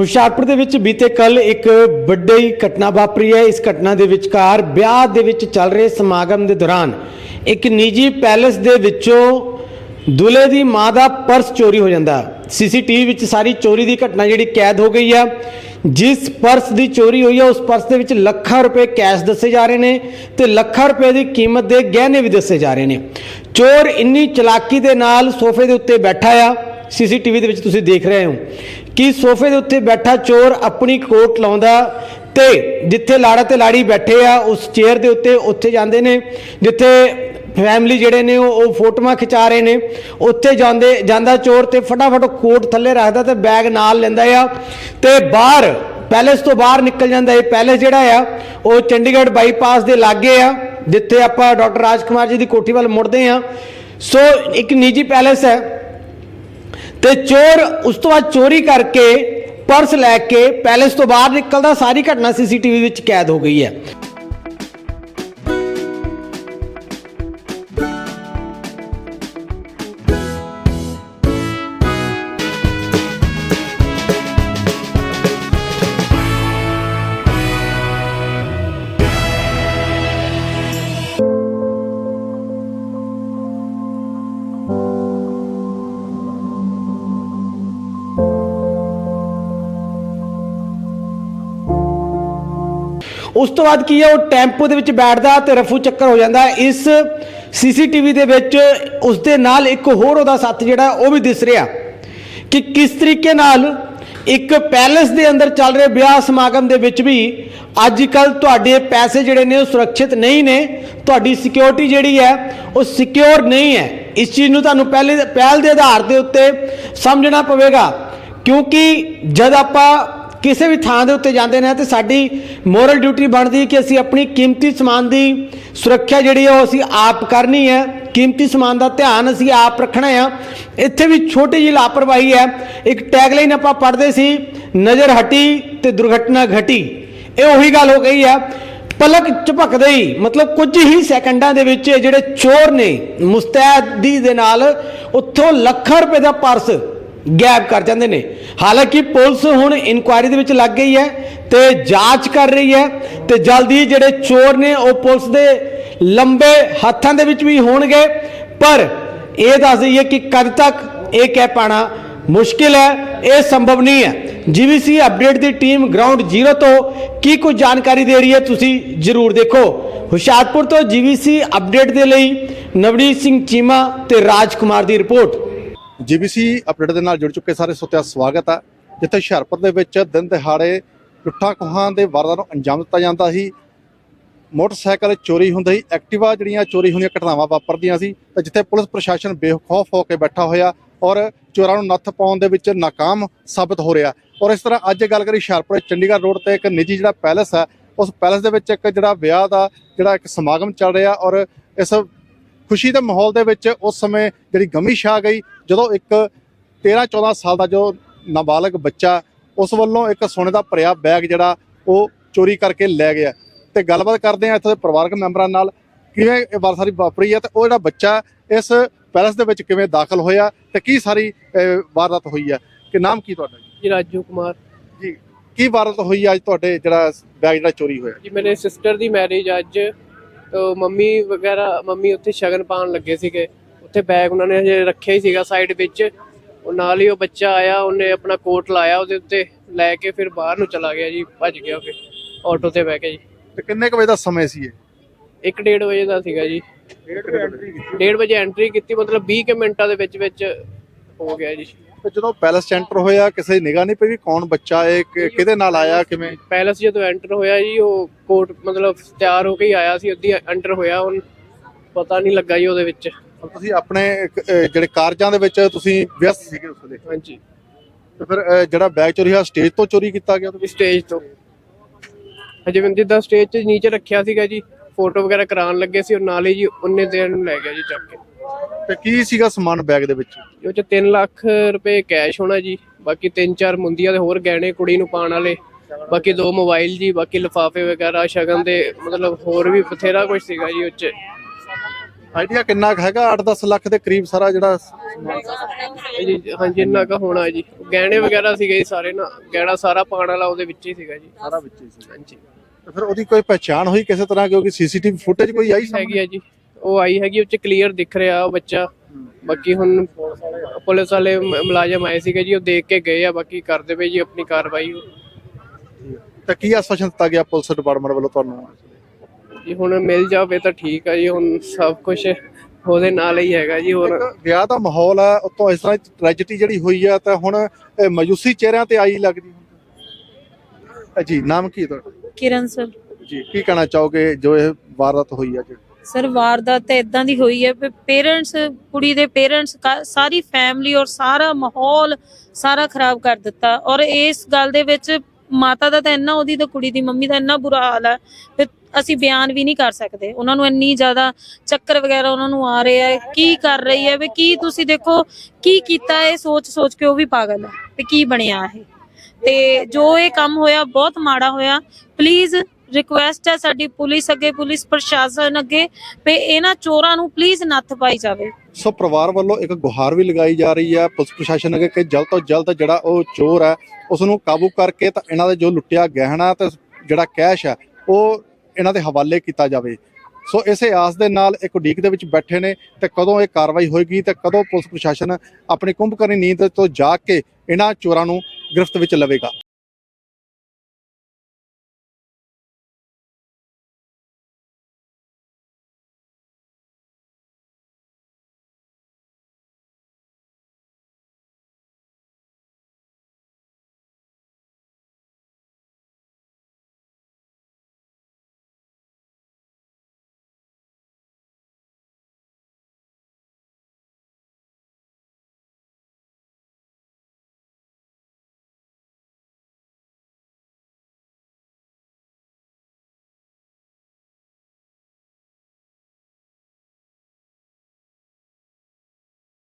ਹੁਸ਼ਿਆਰਪੁਰ ਦੇ ਵਿੱਚ ਬੀਤੇ ਕੱਲ ਇੱਕ ਵੱਡੀ ਘਟਨਾ ਵਾਪਰੀ ਹੈ। ਇਸ ਘਟਨਾ ਦੇ ਵਿਚਕਾਰ ਵਿਆਹ ਦੇ ਵਿੱਚ ਚੱਲ ਰਹੇ ਸਮਾਗਮ ਦੇ ਦੌਰਾਨ ਇੱਕ ਨਿੱਜੀ ਪੈਲੇਸ ਦੇ ਵਿੱਚੋਂ ਦੁल्हे ਦੀ ਮਾਂ ਦਾ ਪਰਸ ਚੋਰੀ ਹੋ ਜਾਂਦਾ। ਸੀਸੀਟੀਵੀ ਵਿੱਚ ਸਾਰੀ ਚੋਰੀ ਦੀ ਘਟਨਾ ਜਿਹੜੀ ਕੈਦ ਹੋ ਗਈ ਹੈ ਜਿਸ ਪਰਸ ਦੀ ਚੋਰੀ ਹੋਈ ਹੈ ਉਸ ਪਰਸ ਦੇ ਵਿੱਚ ਲੱਖਾਂ ਰੁਪਏ ਕੈਸ਼ ਦੱਸੇ ਜਾ ਰਹੇ ਨੇ ਤੇ ਲੱਖਾਂ ਰੁਪਏ ਦੀ ਕੀਮਤ ਦੇ ਗਹਿਣੇ ਵੀ ਦੱਸੇ ਜਾ ਰਹੇ ਨੇ। ਚੋਰ ਇੰਨੀ ਚਲਾਕੀ ਦੇ ਨਾਲ ਸੋਫੇ ਦੇ ਉੱਤੇ ਬੈਠਾ ਆ। ਸੀਸੀਟੀਵੀ ਦੇ ਵਿੱਚ ਤੁਸੀਂ ਦੇਖ ਰਹੇ ਹੋ। ਕਿ ਸੋਫੇ ਦੇ ਉੱਤੇ ਬੈਠਾ ਚੋਰ ਆਪਣੀ ਕੋਟ ਲਾਉਂਦਾ ਤੇ ਜਿੱਥੇ ਲਾੜਾ ਤੇ ਲਾੜੀ ਬੈਠੇ ਆ, ਉਸ ਚੇਅਰ ਦੇ ਉੱਤੇ ਉੱਥੇ ਜਾਂਦੇ ਨੇ, ਜਿੱਥੇ ਫੈਮਿਲੀ ਜਿਹੜੇ ਨੇ ਉਹ ਉਹ ਫੋਟੋਆਂ ਖਿਚਾ ਰਹੇ ਨੇ, ਉੱਥੇ ਜਾਂਦੇ ਜਾਂਦਾ ਚੋਰ ਤੇ ਫਟਾਫਟ ਕੋਟ ਥੱਲੇ ਰੱਖਦਾ ਤੇ ਬੈਗ ਨਾਲ ਲੈਂਦਾ ਆ ਤੇ ਬਾਹਰ, ਪੈਲੇਸ ਤੋਂ ਬਾਹਰ ਨਿਕਲ ਜਾਂਦਾ ਇਹ ਪੈਲੇਸ ਜਿਹੜਾ ਆ, ਉਹ ਚੰਡੀਗੜ੍ਹ ਬਾਈਪਾਸ ਦੇ ਲਾਗੇ ਆ, ਜਿੱਥੇ ਆਪਾਂ ਡਾਕਟਰ ਰਾਜਕੁਮਾਰ ਜੀ ਦੀ ਕੋਠੀ ਵੱਲ ਮੁੜਦੇ ਆ। ਸੋ ਇੱਕ ਨਿੱਜੀ ਪੈਲੇਸ ਹੈ ਤੇ ਚੋਰ ਉਸ ਤੋਂ ਬਾਅਦ ਚੋਰੀ ਕਰਕੇ ਪਰਸ ਲੈ ਕੇ ਪੈਲੇਸ ਤੋਂ ਬਾਹਰ ਨਿਕਲਦਾ, ਸਾਰੀ ਘਟਨਾ ਸੀਸੀਟੀਵੀ ਵਿੱਚ ਕੈਦ ਹੋ ਗਈ ਹੈ। ਉਸ ਤੋਂ ਬਾਅਦ ਕੀ ਹੈ ਉਹ ਟੈਂਪੂ ਦੇ ਵਿੱਚ ਬੈਠਦਾ ਤੇ ਰਫੂ ਚੱਕਰ ਹੋ ਜਾਂਦਾ। ਇਸ ਸੀਸੀਟੀਵੀ ਦੇ ਵਿੱਚ ਉਸ ਦੇ ਨਾਲ ਇੱਕ ਹੋਰ ਉਹਦਾ ਸਾਥ ਜਿਹੜਾ, ਉਹ ਵੀ ਦਿਸ ਰਿਹਾ ਕਿ ਕਿਸ ਤਰੀਕੇ ਨਾਲ ਇੱਕ ਪੈਲੇਸ ਦੇ ਅੰਦਰ ਚੱਲ ਰਹੇ ਵਿਆਹ ਸਮਾਗਮ ਦੇ ਵਿੱਚ ਵੀ ਅੱਜ ਕੱਲ ਤੁਹਾਡੇ ਪੈਸੇ ਜਿਹੜੇ ਨੇ, ਉਹ ਸੁਰੱਖਿਅਤ ਨਹੀਂ ਨੇ। ਤੁਹਾਡੀ ਸਿਕਿਉਰਿਟੀ ਜਿਹੜੀ ਹੈ, ਉਹ ਸਿਕਿਉਰ ਨਹੀਂ ਹੈ। ਇਸ ਚੀਜ਼ ਨੂੰ ਤੁਹਾਨੂੰ ਪਹਿਲੇ, ਪਹਿਲ ਦੇ ਆਧਾਰ ਦੇ ਉੱਤੇ ਸਮਝਣਾ ਪਵੇਗਾ। ਕਿਉਂਕਿ ਜਦ ਆਪਾਂ ਕਿਸੇ ਵੀ ਥਾਂ ਦੇ ਉੱਤੇ ਜਾਂਦੇ ਨੇ ਤੇ ਸਾਡੀ ਮੋਰਲ ਡਿਊਟੀ ਬਣਦੀ ਕਿ ਅਸੀਂ ਆਪਣੀ ਕੀਮਤੀ ਸਮਾਨ ਦੀ ਸੁਰੱਖਿਆ ਜਿਹੜੀ ਹੈ ਉਹ ਅਸੀਂ ਆਪ ਕਰਨੀ ਹੈ। ਕੀਮਤੀ ਸਮਾਨ ਦਾ ਧਿਆਨ ਅਸੀਂ ਆਪ ਰੱਖਣਾ ਆ। ਇੱਥੇ ਵੀ ਛੋਟੀ ਜਿਹੀ ਲਾਪਰਵਾਹੀ ਹੈ। ਇੱਕ ਟੈਗਲਾਈਨ ਆਪਾਂ ਪੜ੍ਹਦੇ ਸੀ, ਨਜ਼ਰ ਹਟੀ ਤੇ ਦੁਰਘਟਨਾ ਘਟੀ। ਇਹ ਉਹੀ ਗੱਲ ਹੋ ਗਈ ਹੈ ਪਲਕ ਝਪਕਦੇ ਹੀ, ਮਤਲਬ ਕੁਝ ਹੀ ਸੈਕਿੰਡਾਂ ਦੇ ਵਿੱਚ ਜਿਹੜੇ ਚੋਰ ਨੇ, ਮੁਸਤੈਦੀ ਦੇ ਨਾਲ ਉੱਥੋਂ ਲੱਖਾਂ ਰੁਪਏ ਦਾ ਪਰਸ ਗਾਇਬ ਕਰ ਜਾਂਦੇ ਨੇ। ਹਾਲਾਂਕਿ ਪੁਲਿਸ ਹੁਣ ਇਨਕੁਆਇਰੀ ਦੇ ਵਿੱਚ ਲੱਗ ਗਈ ਹੈ ਤੇ ਜਾਂਚ ਕਰ ਰਹੀ ਹੈ ਤੇ ਜਲਦੀ ਜਿਹੜੇ ਚੋਰ ਨੇ ਉਹ ਪੁਲਿਸ ਦੇ ਲੰਬੇ ਹੱਥਾਂ ਦੇ ਵਿੱਚ ਵੀ ਹੋਣਗੇ। ਪਰ ਇਹ ਦੱਸ ਦਈਏ ਕਿ ਕਦ ਤੱਕ ਇਹ ਕਹਿ ਪਾਣਾ ਮੁਸ਼ਕਿਲ ਹੈ, ਇਹ ਸੰਭਵ ਨਹੀਂ ਹੈ। ਜੀਵੀਸੀ ਅਪਡੇਟ ਦੀ ਟੀਮ ਗਰਾਊਂਡ ਜ਼ੀਰੋ ਤੋਂ ਕੀ ਕੁਝ ਜਾਣਕਾਰੀ ਦੇ ਰਹੀ ਹੈ, ਤੁਸੀਂ ਜਰੂਰ ਦੇਖੋ। ਹੁਸ਼ਿਆਰਪੁਰ ਤੋਂ ਜੀਵੀਸੀ ਅਪਡੇਟ ਦੇ ਲਈ ਨਵਨੀਤ ਸਿੰਘ ਚੀਮਾ ਤੇ ਰਾਜ ਕੁਮਾਰ ਦੀ ਰਿਪੋਰਟ। ਜੀਬੀਸੀ ਅਪਡੇਟ ਦੇ ਨਾਲ ਜੁੜ ਚੁੱਕੇ ਸਾਰੇ ਸੋਤਿਆਂ ਸਵਾਗਤ ਹੈ ਜਿੱਥੇ ਹੁਸ਼ਿਆਰਪੁਰ ਦੇ ਵਿੱਚ ਦਿਨ ਦਿਹਾੜੇ ਲੁੱਟਾਂ ਖੋਹਾਂ ਦੇ ਵਾਰਦਾਤਾਂ ਨੂੰ ਅੰਜਾਮ ਦਿੱਤਾ ਜਾਂਦਾ ਸੀ। ਮੋਟਰਸਾਈਕਲ ਚੋਰੀ ਹੁੰਦੇ ਸੀ ਐਕਟਿਵਾ ਜਿਹੜੀਆਂ ਚੋਰੀ ਹੁੰਦੀਆਂ ਘਟਨਾਵਾਂ ਵਾਪਰਦੀਆਂ ਸੀ ਤੇ ਜਿੱਥੇ ਪੁਲਿਸ ਪ੍ਰਸ਼ਾਸਨ ਬੇਖੌਫ ਹੋ ਕੇ ਬੈਠਾ ਹੋਇਆ ਔਰ ਚੋਰਾਂ ਨੂੰ ਨੱਥ ਪਾਉਣ ਦੇ ਵਿੱਚ ਨਾਕਾਮ ਸਾਬਤ ਹੋ ਰਿਹਾ। ਔਰ ਇਸ ਤਰ੍ਹਾਂ ਅੱਜ ਗੱਲ ਕਰੀ ਹੁਸ਼ਿਆਰਪੁਰ ਚੰਡੀਗੜ੍ਹ ਰੋਡ ਤੇ ਇੱਕ ਨਿੱਜੀ ਜਿਹੜਾ ਪੈਲੇਸ ਹੈ ਉਸ ਪੈਲੇਸ ਦੇ ਵਿੱਚ ਇੱਕ ਜਿਹੜਾ ਵਿਆਹ ਦਾ ਜਿਹੜਾ ਇੱਕ ਸਮਾਗਮ ਚੱਲ ਰਿਹਾ ਔਰ ਇਸ ਖੁਸ਼ੀ ਦੇ ਮਾਹੌਲ ਦੇ ਵਿੱਚ ਉਸ ਸਮੇਂ ਜਿਹੜੀ ਗਮੀ ਛਾ ਗਈ ਜਦੋਂ ਇੱਕ 13 14 ਸਾਲ ਦਾ ਜੋ ਨਾਬਾਲਗ ਬੱਚਾ ਉਸ ਵੱਲੋਂ ਇੱਕ ਸੋਨੇ ਦਾ ਭਰਿਆ ਬੈਗ ਜਿਹੜਾ ਉਹ ਚੋਰੀ ਕਰਕੇ ਲੈ ਗਿਆ। ਤੇ ਗੱਲਬਾਤ ਕਰਦੇ ਆ ਇੱਥੋਂ ਦੇ ਪਰਿਵਾਰਕ ਮੈਂਬਰਾਂ ਨਾਲ ਕਿਵੇਂ ਇਹ ਵਾਰਸਾਰੀ ਵਾਪਰੀ ਹੈ ਤੇ ਉਹ ਜਿਹੜਾ ਬੱਚਾ ਇਸ ਪੈਲਸ ਦੇ ਵਿੱਚ ਕਿਵੇਂ ਦਾਖਲ ਹੋਇਆ ਤੇ ਕੀ ਸਾਰੀ ਵਾਰਦਾਤ ਹੋਈ ਹੈ? ਕਿ ਨਾਮ ਕੀ ਤੁਹਾਡਾ ਜੀ? ਰਾਜੂ ਕੁਮਾਰ। ਜੀ ਕੀ ਵਾਰਦਾਤ ਹੋਈ ਅੱਜ ਤੁਹਾਡੇ ਜਿਹੜਾ ਬੈਗ ਜਿਹੜਾ ਚੋਰੀ ਹੋਇਆ? ਜੀ ਮੇਰੇ ਸਿਸਟਰ ਦੀ ਮੈਰਿਜ ਅੱਜ। ਤੋ ਮੰਮੀ ਵਗੈਰਾ ਮੰਮੀ ਉੱਥੇ ਸ਼ਗਨ ਪਾਉਣ ਲੱਗੇ ਸੀਗੇ। ਉੱਥੇ ਬੈਗ ਉਹਨਾਂ ਨੇ ਹਜੇ ਰੱਖਿਆ ਹੀ ਸੀਗਾ ਸਾਈਡ ਵਿੱਚ। ਉਹ ਨਾਲ ਹੀ ਉਹ ਬੱਚਾ ਆਇਆ ਉਹਨੇ ਆਪਣਾ ਕੋਟ ਲਾਇਆ ਉਹਦੇ ਉੱਤੇ ਲੈ ਕੇ ਫਿਰ ਬਾਹਰ ਨੂੰ ਚਲਾ ਗਿਆ ਜੀ ਭੱਜ ਗਿਆ ਫਿਰ ਆਟੋ ਤੇ ਬਹਿ ਕੇ ਜੀ। ਤੇ ਕਿੰਨੇ ਕੁ ਵਜੇ ਦਾ ਸਮੇਂ ਸੀ ਇਹ? 1:30 ਵਜੇ ਦਾ ਸੀਗਾ ਜੀ। 1:30 ਵਜੇ ਐਂਟਰੀ ਕੀਤੀ ਮਤਲਬ 20 ਕੁ ਮਿੰਟਾਂ ਦੇ ਵਿੱਚ ਵਿੱਚ ਹੋ ਗਿਆ ਜੀ। ਤੇ ਜਦੋਂ ਪੈਲਸ ਸੈਂਟਰ ਹੋਇਆ ਕਿਸੇ ਦੀ ਨਿਗਾਹ ਨਹੀਂ ਪਈ ਵੀ ਕੌਣ ਬੱਚਾ ਹੈ ਕਿ- ਕਿਹਦੇ ਨਾਲ ਆਇਆ ਕਿਵੇਂ? ਪੈਲਸ ਜਦੋਂ ਐਂਟਰ ਹੋਇਆ ਜੀ ਉਹ ਕੋਟ ਮਤਲਬ ਤਿਆਰ ਹੋ ਕੇ ਹੀ ਆਇਆ ਸੀ ਅੱਧੀ ਐਂਟਰ ਹੋਇਆ ਹੁਣ ਪਤਾ ਨਹੀਂ ਲੱਗਾ ਜੀ ਉਹਦੇ ਵਿੱਚ। ਤੁਸੀਂ ਆਪਣੇ ਇੱਕ, ਅਹ, ਜਿਹੜੇ ਕਾਰਜਾਂ ਦੇ ਵਿੱਚ ਤੁਸੀਂ ਵਿਅਸਤ ਸੀਗੇ ਉਸ ਵੇਲੇ। ਹਾਂਜੀ। ਤੇ ਫਿਰ ਅਹ, ਜਿਹੜਾ ਬੈਗ ਚੋਰੀ ਹੋਇਆ ਸਟੇਜ ਤੋਂ ਚੋਰੀ ਕੀਤਾ ਗਿਆ? ਉਹਦੇ ਸਟੇਜ ਤੋਂ। ਅਜੇ ਮੈਂ ਜਿੱਦਾਂ ਸਟੇਜ 'ਚ ਨੀਚੇ ਰੱਖਿਆ ਸੀਗਾ ਜੀ ਫੋਟੋ ਵਗੈਰਾ ਕਰਾਉਣ ਲੱਗੇ ਸੀ ਔਰ ਨਾਲ ਹੀ ਜੀ ਉਹਨੇ ਦੇਰ ਨੂੰ ਲੈ ਗਿਆ ਜੀ ਚੱਕ ਕੇ। ਤੇ ਕੀ ਸੀਗਾ ਸਮਾਨ ਬੈਗ ਦੇ ਵਿੱਚ? ਉਹ 'ਚ 3 ਲੱਖ ਰੁਪਏ ਕੈਸ਼ ਹੋਣਾ ਜੀ ਬਾਕੀ ਤਿੰਨ ਚਾਰ ਮੁੰਦੀਆਂ ਦੇ ਹੋਰ ਗਹਿਣੇ ਕੁੜੀ ਨੂੰ ਪਾਉਣ ਵਾਲੇ ਬਾਕੀ ਦੋ ਮੋਬਾਈਲ ਜੀ ਬਾਕੀ ਲਿਫਾਫੇ ਵਗੈਰਾ ਸ਼ਗਨ ਦੇ ਮਤਲਬ ਹੋਰ ਵੀ ਬਥੇਰਾ ਕੁਝ ਸੀਗਾ ਜੀ ਉਹ 'ਚ। ਆਈਡੀਆ ਕਿੰਨਾ ਕੁ ਹੈਗਾ? 8-10 ਲੱਖ ਦੇ ਕਰੀਬ ਸਾਰਾ ਜਿਹੜਾ? ਜੀ ਹਾਂਜੀ ਇੰਨਾ ਕੁ ਹੋਣਾ ਜੀ। ਗਹਿਣੇ ਵਗੈਰਾ ਸੀਗੇ ਜੀ ਸਾਰੇ ਨਾ। ਗਹਿਣਾ ਸਾਰਾ ਪਾਣ ਵਾਲਾ ਉਹਦੇ ਵਿੱਚ ਹੀ ਸੀਗਾ ਜੀ। ਸਾਰਾ ਵਿੱਚ ਹੀ ਸੀ ਹਾਂਜੀ। ਤੇ ਫਿਰ ਉਹਦੀ ਕੋਈ ਪਛਾਣ ਹੋਈ ਕਿਸੇ ਤਰ੍ਹਾਂ ਕਿਉਂਕਿ ਸੀਸੀਟੀਵੀ ਫੁਟੇਜ ਕੋਈ ਆਈ ਹੈਗੀ ਆ ਜੀ। ਉਹ ਆਈ ਹੈਗੀ ਉਹ ਚ ਕਲੀਅਰ ਦਿਖ ਰਿਹਾ ਉਹ ਬੱਚਾ। ਬਾਕੀ ਹੁਣ ਪੁਲਿਸ ਵਾਲੇ ਮੁਲਾਜ਼ਮ ਆਏ ਸੀਗੇ ਜੀ ਉਹ ਦੇਖ ਕੇ ਗਏ ਆ ਬਾਕੀ ਕਰਦੇ ਪਏ ਜੀ ਆਪਣੀ ਕਾਰਵਾਈ। ਤਾਂ ਕੀ ਆਸ਼ਵਾਸਨ ਦਿੱਤਾ ਗਿਆ ਪੁਲਿਸ ਡਿਪਾਰਟਮੈਂਟ ਵੱਲੋਂ ਤੁਹਾਨੂੰ? ਜੀ ਹੁਣ ਮਿਲ ਜਾਵੇ ਤਾਂ ਠੀਕ ਆ ਜੀ ਹੁਣ ਸਭ ਕੁਝ ਉਹਦੇ ਨਾਲ ਹੀ ਹੈਗਾ ਜੀ ਹੋਰ ਵਿਆਹ ਦਾ ਮਾਹੌਲ ਹੈ ਉਤੋਂ ਇਸ ਤਰ੍ਹਾਂ ਟ੍ਰੈਜਡੀ ਜਿਹੜੀ ਹੋਈ ਹੈ ਤਾਂ ਹੁਣ ਇਹ ਮਾਯੂਸੀ ਚਿਹਰਿਆਂ ਤੇ ਆਈ ਲੱਗਦੀ ਜੀ ਨਾਮ ਕੀ ਤੁਹਾਡਾ? ਕਿਰਨ ਸਰ। ਜੀ ਕੀ ਕਹਿਣਾ ਚਾਹੋਗੇ ਜੋ ਇਹ ਵਾਰਦਾਤ ਹੋਈ ਹੈ ਜੀ? ਸਰ ਵਾਰਦਾਤ ਤਾਂ ਇਦਾਂ ਦੀ ਹੋਈ ਹੈ ਵੀ ਪੇਰੈਂਟਸ ਕੁੜੀ ਦੇ ਪੇਰੈਂਟਸ ਸਾਰੀ ਫੈਮਿਲੀ ਔਰ ਸਾਰਾ ਮਾਹੌਲ ਸਾਰਾ ਖਰਾਬ ਕਰ ਦਿੱਤਾ ਔਰ ਇਸ ਗੱਲ ਦੇ ਵਿੱਚ ਮਾਤਾ ਦਾ ਤਾਂ ਇੰਨਾ, ਉਹਦੀ ਤਾਂ ਕੁੜੀ ਦੀ ਮੰਮੀ ਦਾ ਇੰਨਾ ਬੁਰਾ ਹਾਲ ਹੈ ਵੀ ਅਸੀਂ ਬਿਆਨ ਵੀ ਨਹੀਂ ਕਰ ਸਕਦੇ। ਉਹਨਾਂ ਨੂੰ ਇੰਨੀ ਜ਼ਿਆਦਾ ਚੱਕਰ ਵਗੈਰਾ ਉਹਨਾਂ ਨੂੰ ਆ ਰਹੇ ਆ, ਕੀ ਕਰ ਰਹੀ ਹੈ, ਵੀ ਕੀ ਤੁਸੀਂ ਦੇਖੋ, ਕੀ ਕੀਤਾ ਇਹ ਸੋਚ ਸੋਚ ਕੇ ਉਹ ਵੀ ਪਾਗਲ ਹੈ ਵੀ ਕੀ ਬਣਿਆ ਇਹ। ਤੇ ਜੋ ਇਹ ਕੰਮ ਹੋਇਆ, ਬਹੁਤ ਮਾੜਾ ਹੋਇਆ। ਪਲੀਜ਼ ਰਿਕੁਐਸਟ ਹੈ ਸਾਡੀ ਪੁਲਿਸ ਅੱਗੇ, ਪੁਲਿਸ ਪ੍ਰਸ਼ਾਸਨ ਅੱਗੇ, ਵੀ ਇਹਨਾਂ ਚੋਰਾਂ ਨੂੰ ਪਲੀਜ਼ ਨੱਥ ਪਾਈ ਜਾਵੇ। ਸੋ ਪਰਿਵਾਰ ਵੱਲੋਂ ਇੱਕ ਗੁਹਾਰ ਵੀ ਲਗਾਈ ਜਾ ਰਹੀ ਹੈ। ਪੁਲਿਸ ਪ੍ਰਸ਼ਾਸਨ ਅੱਗੇ ਕਿ ਜਲਦ ਤੋਂ ਜਲਦ ਜਿਹੜਾ ਉਹ ਚੋਰ ਹੈ ਉਸ ਨੂੰ ਕਾਬੂ ਕਰਕੇ ਤਾਂ ਇਹਨਾਂ ਦੇ ਜੋ ਲੁੱਟਿਆ ਗਹਿਣਾ ਤੇ ਜਿਹੜਾ ਕੈਸ਼ ਹੈ, ਉਹ ਇਹਨਾਂ ਦੇ ਹਵਾਲੇ ਕੀਤਾ ਜਾਵੇ। ਸੋ ਇਸੇ ਆਸ ਦੇ ਨਾਲ ਇੱਕ ਉਡੀਕ ਦੇ ਵਿੱਚ ਬੈਠੇ ਨੇ ਤੇ ਕਦੋਂ ਇਹ ਕਾਰਵਾਈ ਹੋਏਗੀ ਤੇ ਕਦੋਂ ਪੁਲਿਸ ਪ੍ਰਸ਼ਾਸਨ ਆਪਣੀ ਕੁੰਭਕਰਨੀ ਨੀਂਦ ਤੋਂ ਜਾਗ ਕੇ ਇਹਨਾਂ ਚੋਰਾਂ ਨੂੰ ਗ੍ਰਿਫਤ ਵਿੱਚ ਲਵੇਗਾ।